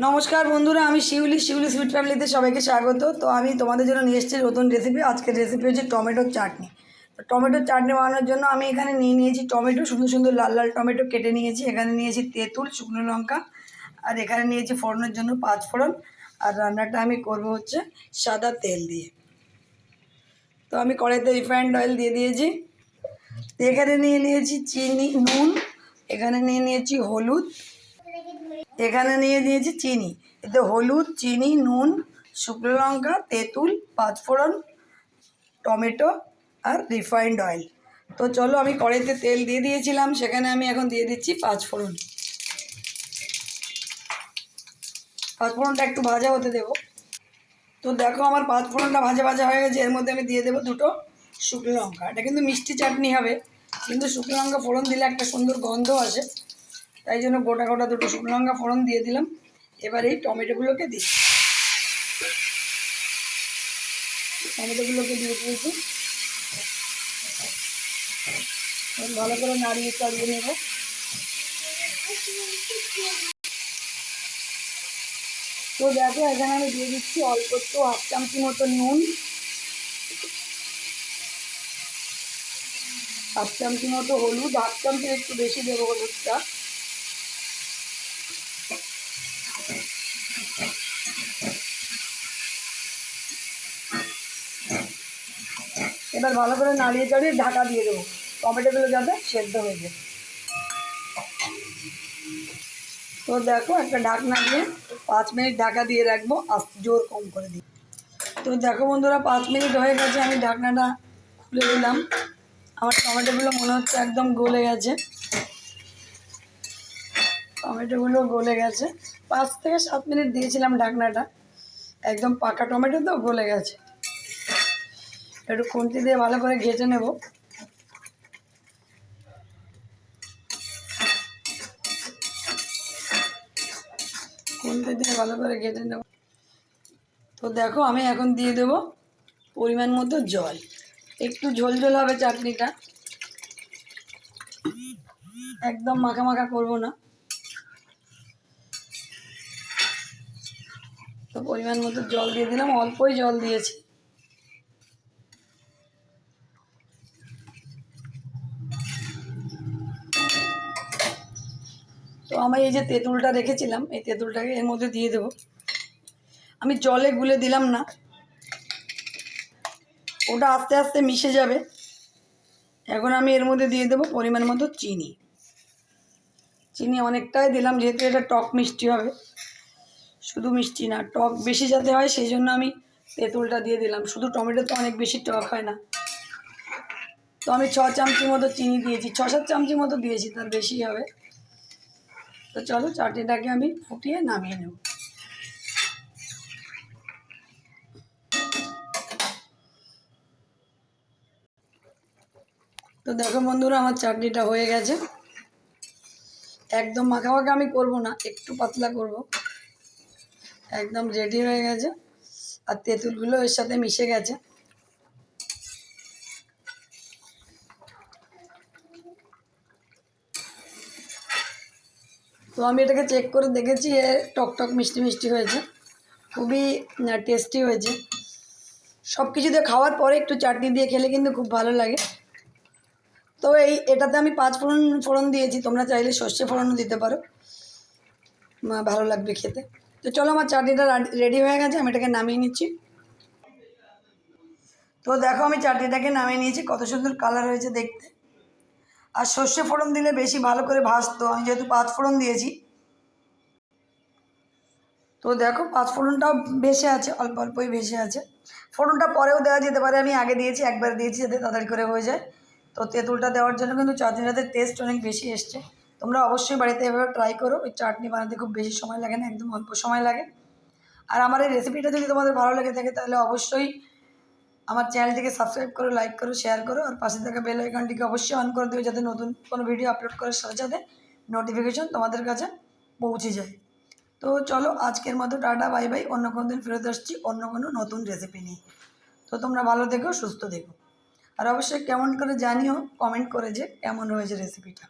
নমস্কার বন্ধুরা, আমি শিউলি শিউলি সুইট ফ্যামিলিতে সবাইকে স্বাগত। তো আমি তোমাদের জন্য নিয়ে এসেছি নতুন রেসিপি আজকের রেসিপি হচ্ছে টমেটোর চাটনি। তো টমেটোর চাটনি বানানোর জন্য আমি এখানে নিয়ে নিয়েছি টমেটো, সুন্দর সুন্দর লাল লাল টমেটো কেটে নিয়েছি। এখানে নিয়েছি তেঁতুল, শুকনো লঙ্কা, আর এখানে নিয়েছি ফোড়নের জন্য পাঁচ ফোড়ন। আর রান্নাটা আমি করব হচ্ছে সাদা তেল দিয়ে। তো আমি কড়াইতে রিফাইন্ড অয়েল দিয়ে দিয়েছি। এখানে নিয়ে নিয়েছি চিনি, নুন, এখানে নিয়ে নিয়েছি হলুদ এখানে নিয়ে নিয়েছি চিনি। এতে হলুদ, চিনি, নুন, শুকনো লঙ্কা, তেঁতুল, পাঁচফোড়ন, টমেটো আর রিফাইন্ড অয়েল। তো চলো আমি কড়াইতে তেল দিয়ে দিয়েছিলাম, সেখানে আমি এখন দিয়ে দিচ্ছি পাঁচফোড়ন। পাঁচফোড়নটা একটু ভাজা হতে দেবো। তো দেখো আমার পাঁচফোড়নটা ভাজা ভাজা হয়ে গেছে, এর মধ্যে আমি দিয়ে দেবো দুটো শুকনো লঙ্কা। এটা কিন্তু মিষ্টি চাটনি হবে, কিন্তু শুকনো লঙ্কা ফোড়ন দিলে একটা সুন্দর গন্ধ আসে। তাই জন্য গোটা গোটা দুটো শুকনো লঙ্কা ফোড়ন দিয়ে দিলাম। এবার এই টমেটোগুলোকে দিই। টমেটোগুলোকে দিয়ে দিয়েছি। ভালো করে নাড়িয়ে চাড়িয়ে নেব। তো দেখো, এখানে আমি দিয়ে দিচ্ছি অল্প একটু হাফ চামচি মতো নুন। হাফ চামচি মতো হলুদ, হাফ চামচি একটু বেশি দেবো হলুদটা। এবার ভালো করে নাড়িয়ে চাড়িয়ে ঢাকা দিয়ে দেবো। টমেটোগুলো যাতে সেদ্ধ হয়ে যায়। তো দেখো একটা ঢাকনা দিয়ে পাঁচ মিনিট ঢাকা দিয়ে রাখব, আস্তে জোর কম করে দিই তো দেখো বন্ধুরা, পাঁচ মিনিট হয়ে গেছে, আমি ঢাকনাটা খুলে দিলাম। আমার টমেটোগুলো মনে হচ্ছে একদম গলে গেছে। টমেটোগুলো গলে গেছে। পাঁচ থেকে সাত মিনিট দিয়েছিলাম ঢাকনাটা। একদম পাকা টমেটো তো গলে গেছে। একটু খুন্তি দিয়ে ভালো করে ঘেটে নেব। খুন্তি দিয়ে ভালো করে ঘেটে নেব। তো দেখো আমি এখন দিয়ে দেব পরিমাণ মতো জল। একটু ঝোল ঝোল হবে চাটনিটা। একদম মাখা মাখা করব না। তো পরিমাণ মতো জল দিয়ে দিলাম, অল্পই জল দিয়েছি। তো আমি এই যে তেঁতুলটা রেখেছিলাম, এই তেঁতুলটাকে এর মধ্যে দিয়ে দেবো। আমি জলে গুলে দিলাম না। ওটা আস্তে আস্তে মিশে যাবে। এখন আমি এর মধ্যে দিয়ে দেবো পরিমাণ মতো চিনি। চিনি অনেকটাই দিলাম, যেহেতু এটা টক মিষ্টি হবে। শুধু মিষ্টি না, টক বেশি যাতে হয়, সেই জন্য আমি তেঁতুলটা দিয়ে দিলাম। শুধু টমেটো তো অনেক বেশি টক হয় না। তো আমি ছ চামচি মতো চিনি দিয়েছি। ছ সাত চামচি মতো দিয়েছি, তার বেশি হবে। তো চলো চাটনিটাকে আমি ফুটিয়ে নামিয়ে নেব। তো দেখো বন্ধুরা, আমার চাটনিটা হয়ে গেছে। একদম মাখা মাখা আমি করব না, একটু পাতলা করব। একদম রেডি হয়ে গেছে। আর তেঁতুলগুলো এর সাথে মিশে গেছে। তো আমি এটাকে চেক করে দেখেছি, এ টক টক মিষ্টি মিষ্টি হয়েছে। খুবই টেস্টি হয়েছে। সব কিছু দিয়ে খাওয়ার পরে একটু চাটনি দিয়ে খেলে কিন্তু খুব ভালো লাগে। তো এই, এটাতে আমি পাঁচ ফোড়ন ফোড়ন দিয়েছি, তোমরা চাইলে সর্ষে ফোড়নও দিতে পারো। ভালো লাগবে খেতে। তো চলো আমার চাটনিটা রেডি হয়ে গেছে, আমি এটাকে নামিয়ে নিচ্ছি। তো দেখো আমি চাটনিটাকে নামিয়ে নিয়েছি, কত সুন্দর কালার হয়েছে দেখতে। আর সর্ষে ফোড়ন দিলে বেশি ভালো করে ভাজতো। আমি যেহেতু পাঁচ ফোড়ন দিয়েছি। তো দেখো, পাঁচ ফোড়নটাও ভেসে আছে, অল্প অল্পই ভেসে আছে। ফোড়নটা পরেও দেওয়া যেতে পারে, আমি আগে দিয়েছি, একবার দিয়েছি যাতে তাড়াতাড়ি করে হয়ে যায়। তো তেঁতুলটা দেওয়ার জন্য কিন্তু চাটনিটাতে টেস্ট অনেক বেশি এসছে। তোমরা অবশ্যই বাড়িতে এভাবে ট্রাই করো, ওই চাটনি বানাতে খুব বেশি সময় লাগে না, একদম অল্প সময় লাগে। আর আমার এই রেসিপিটা যদি তোমাদের ভালো লেগে থাকে, তাহলে অবশ্যই আমার চ্যানেলটিকে সাবস্ক্রাইব করো লাইক করো শেয়ার করো, আর পাশে থাকা বেল আইকনটিকে অবশ্যই অন করে দিও যাতে নতুন কোনো ভিডিও আপলোড করার সাথে সাথে নোটিফিকেশন তোমাদের কাছে পৌঁছে যায়। তো চলো আজকের মতো টাটা বাই বাই অন্য কোনো দিন ফেরত আসছি, অন্য কোনো নতুন রেসিপি নিয়ে। তো তোমরা ভালো দেখো সুস্থ দেখো আর অবশ্যই কেমন করে জানিও কমেন্ট করে যে কেমন হয়েছে রেসিপিটা